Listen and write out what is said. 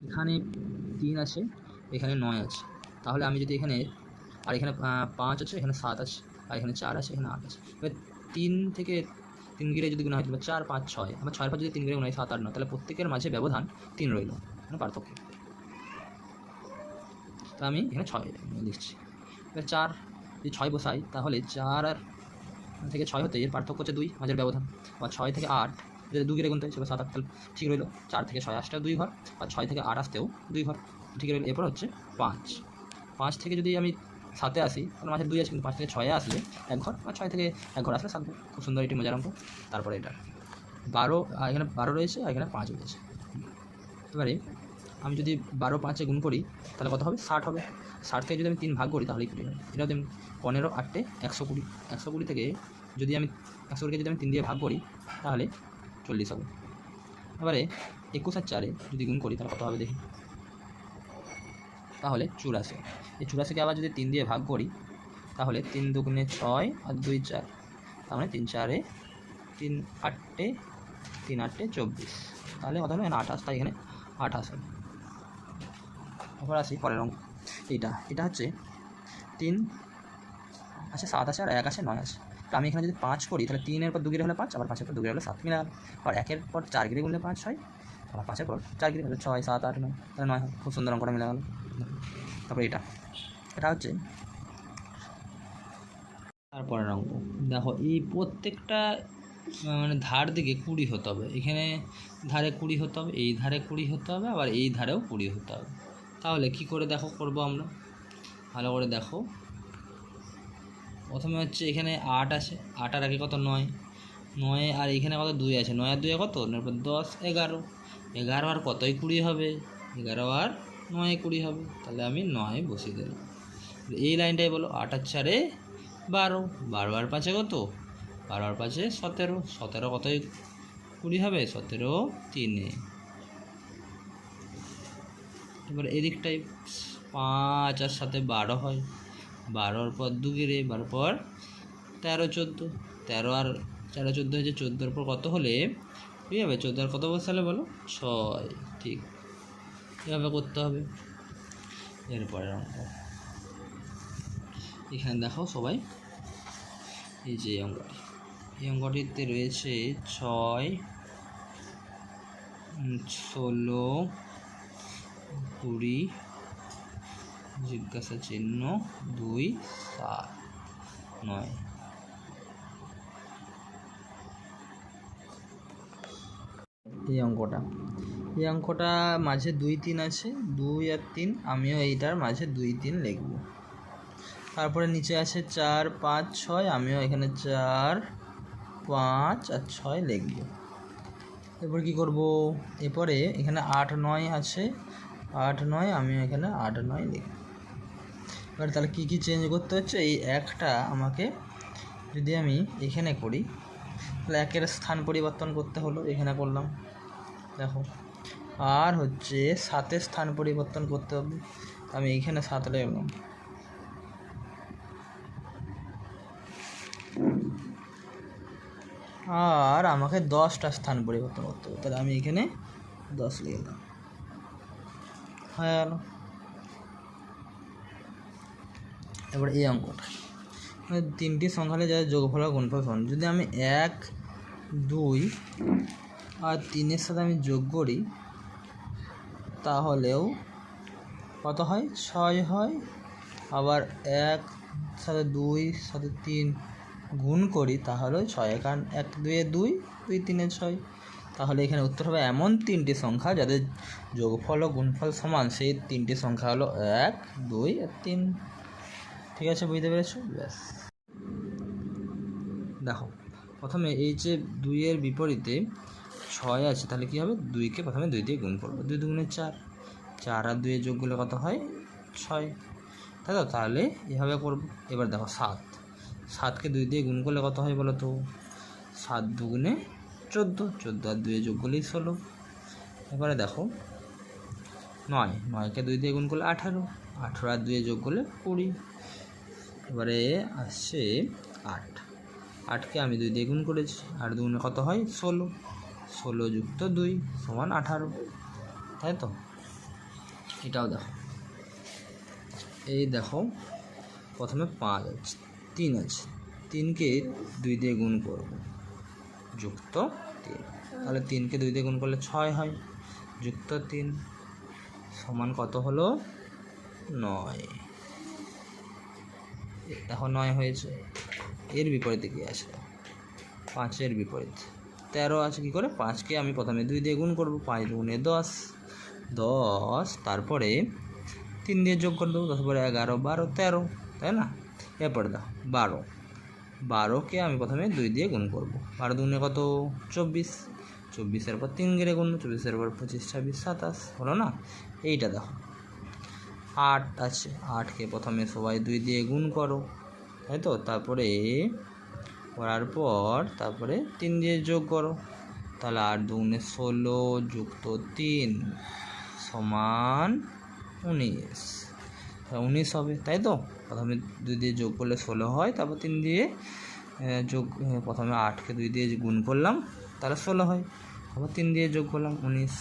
এখানে তিন আছে, এখানে নয় আছে। তাহলে আমি যদি এখানে, আর এখানে পাঁচ আছে, এখানে সাত আছে, আর এখানে চার আছে, এখানে আট আছে। এবার তিন থেকে তিন গিরে যদি গুণা হয় চার, পাঁচ, ছয় আবার ছয়, পাঁচ যদি তিন গিরে গুণা হয় সাত, আট, নয়, তাহলে প্রত্যেকের মাঝে ব্যবধান তিন রইল। মানে পার্থক্য তো আমি এখানে ছয় লিখছি। এবার চার, যদি ছয় বসাই, তাহলে চার আর থেকে ছয় হতে, এর পার্থক্য হচ্ছে দুই, মাঝের ব্যবধান। বা ছয় থেকে আট যদি দুই গুনতে হয় সেটা সাত আট ঠিক রইল। চার থেকে ছয় আসতেও দুই ঘর, আর ছয় থেকে আট আসতেও দুই ঘর, ঠিক রইল। এরপর হচ্ছে পাঁচ। পাঁচ থেকে যদি আমি সাতে আসি, তাহলে মাঝে দুই আছে কিন্তু পাঁচ থেকে ছয়ে আসলে এক ঘর, আর ছয় থেকে এক ঘর আসলে সাত ঘর। খুব সুন্দর এটি মজার অঙ্ক। তারপরে এটা। বারো এখানে বারো রয়েছে, আর এখানে পাঁচ রয়েছে। এবারে আমি যদি বারো পাঁচে গুণ করি, তাহলে কত হবে? ষাট হবে। ষাট থেকে যদি আমি তিন ভাগ করি তাহলেই কুড়ি হবে এটাও তেমনি পনেরো আটটে একশো কুড়ি একশো কুড়ি থেকে যদি আমি, একশো কুড়িকে যদি আমি তিন দিয়ে ভাগ করি, তাহলে চল্লিশ হবে। এবারে একুশ আর চারে যদি গুণ করি, তাহলে কত হবে দেখি? তাহলে চুরাশি। এই চুরাশিকে আবার যদি তিন দিয়ে ভাগ করি, তাহলে তিন দুগুণে ছয় আর দুই চার। তার মানে তিন চারে তিন আটটে তিন আটটে চব্বিশ। তাহলে কত হবে? আঠাশ, তাই এখানে আঠাশ হবে। এবার আসি পরের অঙ্ক। এইটা এটা হচ্ছে তিন আছে সাত আছে আর এক আছে নয় আছে তো আমি এখানে যদি পাঁচ করি, তাহলে তিনের পর দুগিরে হলে পাঁচ, আবার পাঁচের পর দুগিরে হলে সাত মিলে গেল আর একের পর চার গিরে গুনলে পাঁচ ছয় আবার পাঁচের পর চার গিরে হলে ছয়, সাত, আট, নয়, তাহলে নয় হয়। খুব সুন্দর অঙ্কটা মিলে গেল। তারপর এটা। এটা হচ্ছে তারপরের অঙ্ক। দেখো, এই প্রত্যেকটা মানে ধার দিকে কুড়ি হতে হবে। এখানে ধারে কুড়ি হতে হবে, এই ধারে কুড়ি হতে হবে, আবার এই ধারেও কুড়ি হতে হবে। তাহলে কি করে দেখো, করব আমরা? ভালো করে দেখো। প্রথমে হচ্ছে এখানে আট আছে, আট আর আগে কত? নয়। নয় আর এখানে কত? দুই আছে। নয় আর দুই কত? তারপর দশ, এগারো। এগারো আর কতই কুড়ি হবে? এগারো আর নয় কুড়ি হবে। তাহলে আমি নয় বসিয়ে দিলাম। এই লাইনটাই বলো, আট আর চারে বারো। বারো আর পাঁচে কত? বারো আর পাঁচে সতেরো। সতেরো কতই কুড়ি হবে? সতেরো তিনে। এবার এদিকটাই পাঁচ আর সাথে বারো হয়। বারোর পর দু গিরে বারোর পর তেরো, চোদ্দ। তেরো আর, তেরো, চোদ্দ হয়েছে চোদ্দোর পর কত হলে? ঠিক হবে চোদ্দ আর কত বসালে বলো? ছয়। ঠিক। এভাবে করতে হবে। এরপরের অঙ্ক। এখানে দেখো সবাই। এই যে অঙ্কটি। এই অঙ্কটিতে রয়েছে ছয় ষোলো, কুড়ি জিজ্ঞাসা চিহ্ন দুই, সাত, নয়। এই অঙ্কটা। এই অঙ্কটা মাঝে দুই তিন আছে, দুই আর তিন, আমিও এইটার মাঝে দুই তিন লিখব। তারপরে নিচে আছে চার, পাঁচ, ছয়, আমিও এখানে চার, পাঁচ আর ছয় লিখব। এরপর কি করব? এরপরে এখানে আট, নয় আছে, আট, নয়, আমিও এখানে আট, নয় লিখব। এবার তাহলে কী কী চেঞ্জ করতে হচ্ছে? এই একটা আমাকে যদি আমি এখানে করি, তাহলে একের স্থান পরিবর্তন করতে হলো, এখানে করলাম। দেখো, আর হচ্ছে সাতের স্থান পরিবর্তন করতে হবে। আমি এইখানে সাত লিখলাম আর আমাকে দশটা স্থান পরিবর্তন করতে হবে। তাহলে আমি এখানে দশ লিখলাম হয়ে এবার এই অঙ্কটা। মানে তিনটি সংখ্যালে যাদের যোগফল গুণফল সমান। যদি আমি এক, দুই আর তিনের সাথে আমি যোগ করি, তাহলেও কত হয়? ছয় হয়। আবার এক সাথে দুই সাথে তিন গুণ করি, তাহলেও ছয়। একান এক, দুয়ে দুই দুই তিনে ছয়। তাহলে এখানে উত্তর হবে এমন তিনটি সংখ্যা যাদের যোগফল ও গুণফল সমান। সেই তিনটি সংখ্যা হলো এক, দুই আর তিন। ঠিক আছে, বুঝতে পেরেছ? ব্যাস। দেখো, প্রথমে এই যে দুইয়ের বিপরীতে ছয় আছে, তাহলে কী হবে? দুইকে প্রথমে দুই দিয়ে গুণ করব। দুই দুগুণে চার। চার আর দুইয়ের যোগ করলে কত হয়? ছয়। তাই তো তাহলে এভাবে করব। এবার দেখো, সাত। সাতকে দুই দিয়ে গুণ করলে কত হয় বলো তো? সাত দুগুণে চোদ্দ। চোদ্দ আর দুয়ে যোগ করলেই ষোলো। এবারে দেখো, নয়। নয়কে দুই দিয়ে গুণ করলে আঠারো। আঠারো আর দুয়ে যোগ করলে কুড়ি। এবারে আসছে আট। আটকে আমি দুই দিয়ে গুণ করেছি আট দুগুণে কত হয়? ষোলো। ষোলো যুক্ত দুই সমান আঠারো। তাই তো? এটাও দেখো। এই দেখো, প্রথমে পাঁচ আছে, তিন আছে। তিনকে দুই দিয়ে গুণ করব, যুক্ত তিন। তাহলে তিনকে দুই দিয়ে গুণ করলে ছয় হয়, যুক্ত তিন সমান কত হলো? নয়। দেখো নয় হয়েছে। এর বিপরীতে কি আছে? পাঁচের বিপরীত। তেরো আছে কি করে? পাঁচকে আমি প্রথমে দুই দিয়ে গুণ করব। পাঁচ গুণে দশ। দশ, তারপরে তিন দিয়ে যোগ করে দেবো। দশ পরে এগারো, বারো, তেরো, তাই না? এরপরে দাও, বারো। বারোকে আমি প্রথমে দুই দিয়ে গুণ করব। বারো দুগুণে কত? চব্বিশ। চব্বিশের পর তিন গেড়ে গুণ। চব্বিশের পর পঁচিশ, ছাব্বিশ, সাতাশ। হলো না? এইটা দেখো আট আছে, আটকে প্রথমে সবাই দুই দিয়ে গুণ করো, তাই তো? তারপরে করার পর তারপরে তিন দিয়ে যোগ করো। তাহলে আট দুগুণে ষোলো যুক্ত তিন সমান উনিশ। উনিশ হবে, তাই তো? প্রথমে দুই দিয়ে যোগ করলে ষোলো হয়, তারপর তিন দিয়ে যোগ প্রথমে আটকে দুই দিয়ে গুণ করলাম, তাহলে ষোলো হয়। তারপর তিন দিয়ে যোগ করলাম, উনিশ।